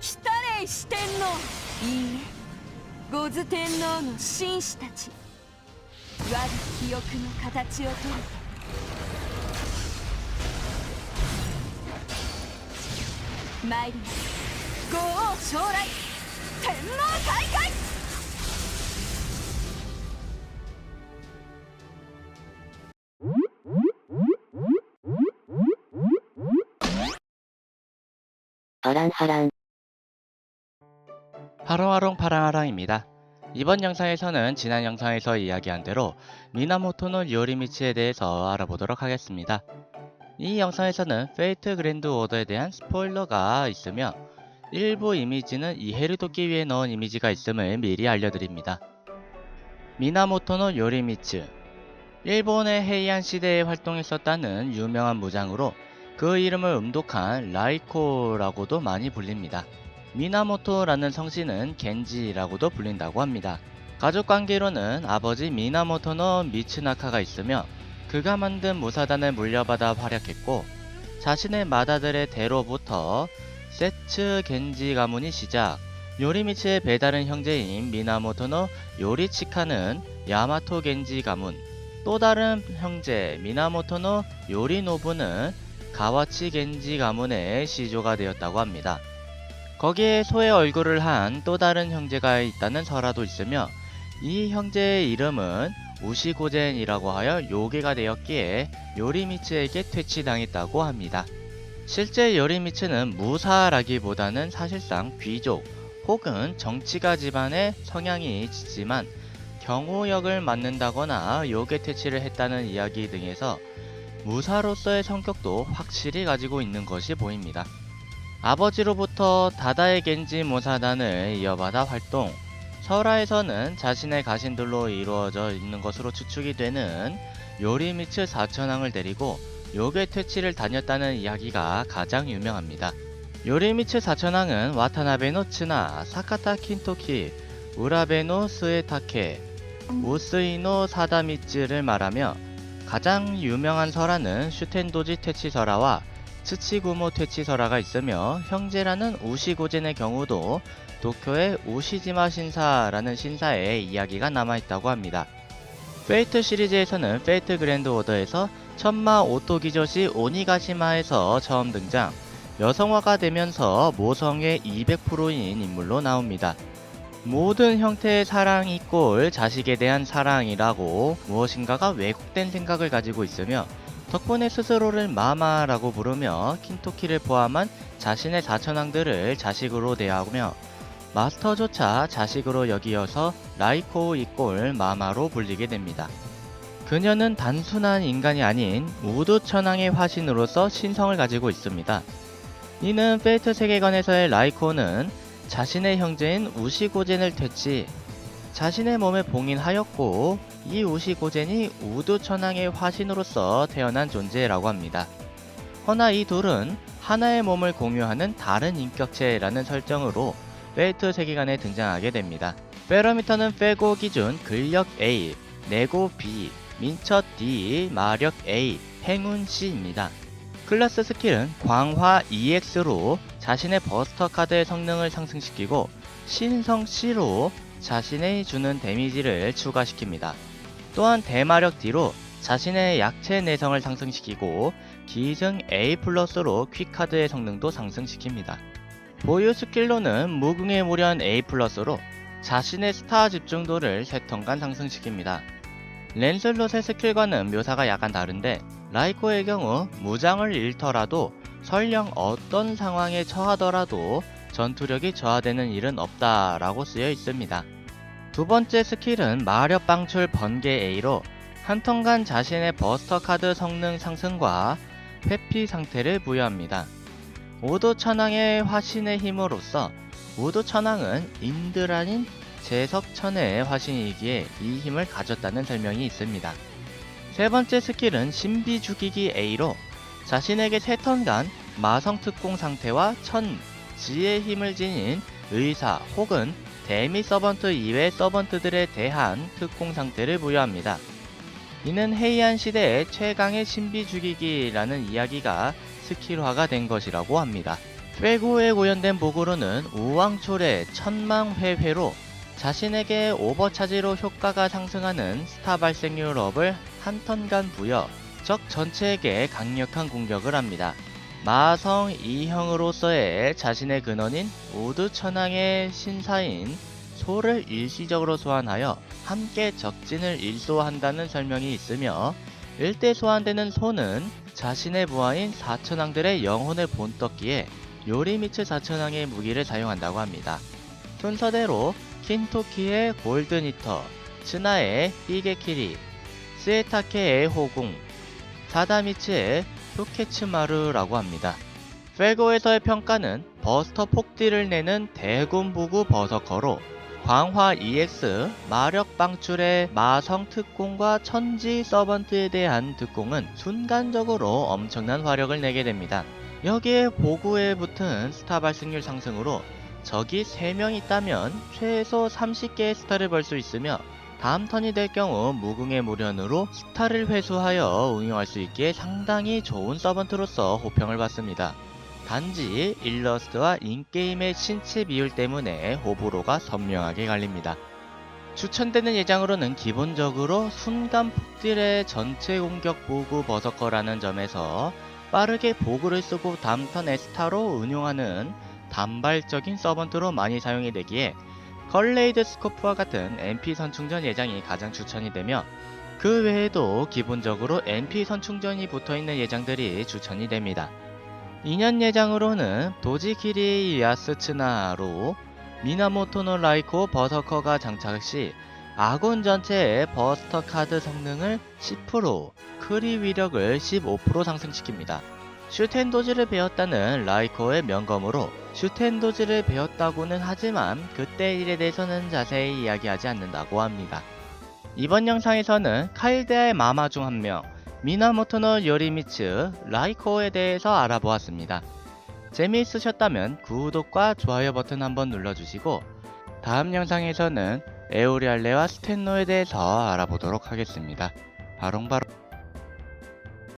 来たれ四天王いいえ五頭天皇の紳士たち。悪が記憶の形をとる。参ります。五王将来。天皇大会。ハランハラン。 하롱하롱 파랑하랑입니다. 이번 영상에서는 지난 영상에서 이야기한 대로 미나모토노 요리미치에 대해서 알아보도록 하겠습니다. 이 영상에서는 페이트 그랜드 오더에 대한 스포일러가 있으며 일부 이미지는 이해를 돕기 위해 넣은 이미지가 있음을 미리 알려드립니다. 미나모토노 요리미츠 일본의 헤이안 시대에 활동했었다는 유명한 무장으로 그 이름을 음독한 라이코라고도 많이 불립니다. 미나모토라는 성씨는 겐지라고도 불린다고 합니다. 가족 관계로는 아버지 미나모토노 미츠나카가 있으며 그가 만든 무사단을 물려받아 활약했고 자신의 맏아들의 대로부터 세츠 겐지 가문이 시작 요리미츠의 배다른 형제인 미나모토노 요리치카는 야마토 겐지 가문 또 다른 형제 미나모토노 요리노부는 가와치 겐지 가문의 시조가 되었다고 합니다. 거기에 소의 얼굴을 한 또 다른 형제가 있다는 설화도 있으며 이 형제의 이름은 우시고젠이라고 하여 요괴가 되었기에 요리미츠에게 퇴치당했다고 합니다. 실제 요리미츠는 무사라기보다는 사실상 귀족 혹은 정치가 집안의 성향이 있지만 경호역을 맡는다거나 요괴 퇴치를 했다는 이야기 등에서 무사로서의 성격도 확실히 가지고 있는 것이 보입니다. 아버지로부터 다다의 겐지 모사단을 이어받아 활동, 설화에서는 자신의 가신들로 이루어져 있는 것으로 추측이 되는 요리미츠 사천왕을 데리고 요괴 퇴치를 다녔다는 이야기가 가장 유명합니다. 요리미츠 사천왕은 와타나베노 츠나, 사카타 킨토키, 우라베노 스에타케, 우스이노 사다미츠를 말하며 가장 유명한 설화는 슈텐도지 퇴치 설화와 츠치구모 퇴치설화가 있으며 형제라는 우시고젠의 경우도 도쿄의 우시지마 신사라는 신사의 이야기가 남아있다고 합니다. 페이트 시리즈에서는 페이트 그랜드 오더에서 천마 오토기조시 오니가시마에서 처음 등장 여성화가 되면서 모성의 200%인 인물로 나옵니다. 모든 형태의 사랑 이 꼴 자식에 대한 사랑이라고 무엇인가가 왜곡된 생각을 가지고 있으며 덕분에 스스로를 마마라고 부르며 킨토키를 포함한 자신의 사천왕들을 자식으로 대하며 마스터조차 자식으로 여기어서 라이코 이꼴 마마로 불리게 됩니다. 그녀는 단순한 인간이 아닌 우두 천왕의 화신으로서 신성을 가지고 있습니다. 이는 페이트 세계관에서의 라이코는 자신의 형제인 우시고젠을 퇴치, 자신의 몸에 봉인하였고 이 우시고젠이 우두 천왕의 화신으로서 태어난 존재라고 합니다. 허나 이 둘은 하나의 몸을 공유하는 다른 인격체라는 설정으로 페이트 세계관에 등장하게 됩니다. 페러미터는 페고 기준 근력 A, 내고 B, 민첩 D, 마력 A, 행운 C입니다. 클래스 스킬은 광화 EX로 자신의 버스터 카드의 성능을 상승시키고 신성 C로 자신의 주는 데미지를 추가시킵니다. 또한 대마력 D로 자신의 약체 내성을 상승시키고 기승 A 플러스로 퀵카드의 성능도 상승시킵니다. 보유 스킬로는 무궁의 무련 A 플러스로 자신의 스타 집중도를 3턴간 상승시킵니다. 랜슬롯의 스킬과는 묘사가 약간 다른데 라이코의 경우 무장을 잃더라도 설령 어떤 상황에 처하더라도 전투력이 저하되는 일은 없다라고 쓰여 있습니다. 두 번째 스킬은 마력 방출 번개 A로 한 턴간 자신의 버스터 카드 성능 상승과 회피 상태를 부여합니다. 우도 천왕의 화신의 힘으로써 우도 천왕은 인드라닌 제석천의 화신이기에 이 힘을 가졌다는 설명이 있습니다. 세 번째 스킬은 신비 죽이기 A로 자신에게 세 턴간 마성 특공 상태와 천, 지의 힘을 지닌 의사 혹은 데미 서번트 이외 서번트들에 대한 특공 상태를 부여합니다. 이는 헤이안 시대의 최강의 신비 죽이기라는 이야기가 스킬화가 된 것이라고 합니다. 쇠고에 고연된 보구로는 우왕초래 천망회회로 자신에게 오버차지로 효과가 상승하는 스타 발생률 업을 한 턴간 부여 적 전체에게 강력한 공격을 합니다. 마성 2형으로서의 자신의 근원인 우드 천왕의 신사인 소를 일시적으로 소환하여 함께 적진을 일소한다는 설명이 있으며 일대 소환되는 소는 자신의 부하인 사천왕들의 영혼을 본떴기에 요리미츠 사천왕의 무기를 사용한다고 합니다. 순서대로 킨토키의 골든히터, 츠나의 히게키리, 스에타케의 호궁, 사다미츠의 효케츠마르라고 합니다. 페고에서의 평가는 버스터 폭딜을 내는 대군부구 버서커로 광화 EX 마력 방출의 마성 특공과 천지 서번트에 대한 특공은 순간적으로 엄청난 화력을 내게 됩니다. 여기에 보구에 붙은 스타 발생률 상승으로 적이 3명 있다면 최소 30개의 스타를 벌 수 있으며 다음 턴이 될 경우 무궁의 무련으로 스타를 회수하여 응용할 수 있기에 상당히 좋은 서번트로서 호평을 받습니다. 단지 일러스트와 인게임의 신체 비율 때문에 호불호가 선명하게 갈립니다. 추천되는 예장으로는 기본적으로 순간 폭딜의 전체 공격 보구 버서커라는 점에서 빠르게 보구를 쓰고 다음 턴 에 스타로 운용하는 단발적인 서번트로 많이 사용이 되기에 컬레이드 스코프와 같은 MP 선충전 예장이 가장 추천이 되며 그 외에도 기본적으로 MP 선충전이 붙어있는 예장들이 추천이 됩니다. 2년 예장으로는 도지키리 야스츠나로 미나모토노 라이코 버서커가 장착 시 아군 전체의 버스터 카드 성능을 10%, 크리 위력을 15% 상승시킵니다. 슈텐도즈를 배웠다는 라이코의 명검으로 슈텐도즈를 배웠다고는 하지만 그때 일에 대해서는 자세히 이야기하지 않는다고 합니다. 이번 영상에서는 카일데아의 마마 중 한 명, 미나모토노 요리미츠 라이코에 대해서 알아보았습니다. 재미있으셨다면 구독과 좋아요 버튼 한번 눌러주시고 다음 영상에서는 에오리알레와 스텐노에 대해서 알아보도록 하겠습니다. 바롱바롱